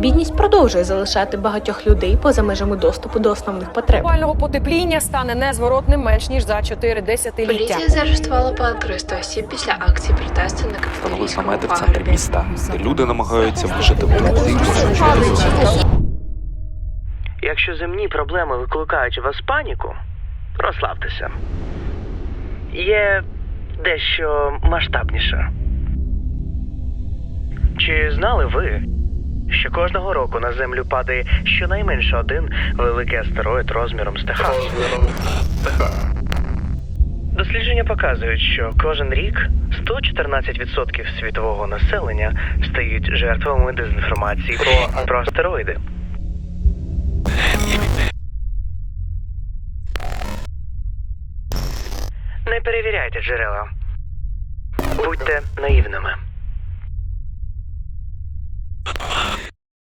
бідність продовжує залишати багатьох людей поза межами доступу до основних потреб. Глобального потепління стане незворотним менш ніж за 4 десятиліття. Поліція заарештувала понад 300 осіб після акції протесту на Встановили намети в центрі міста, де люди намагаються вижити в. Якщо земні проблеми викликають у вас паніку, розслабтеся. Є дещо масштабніше. Чи знали ви, що кожного року на землю падає щонайменше один великий астероїд розміром з Техас? Дослідження показують, що кожен рік 114% світового населення стають жертвами дезінформації про, про астероїди. Не перевіряйте джерела. Будьте наївними.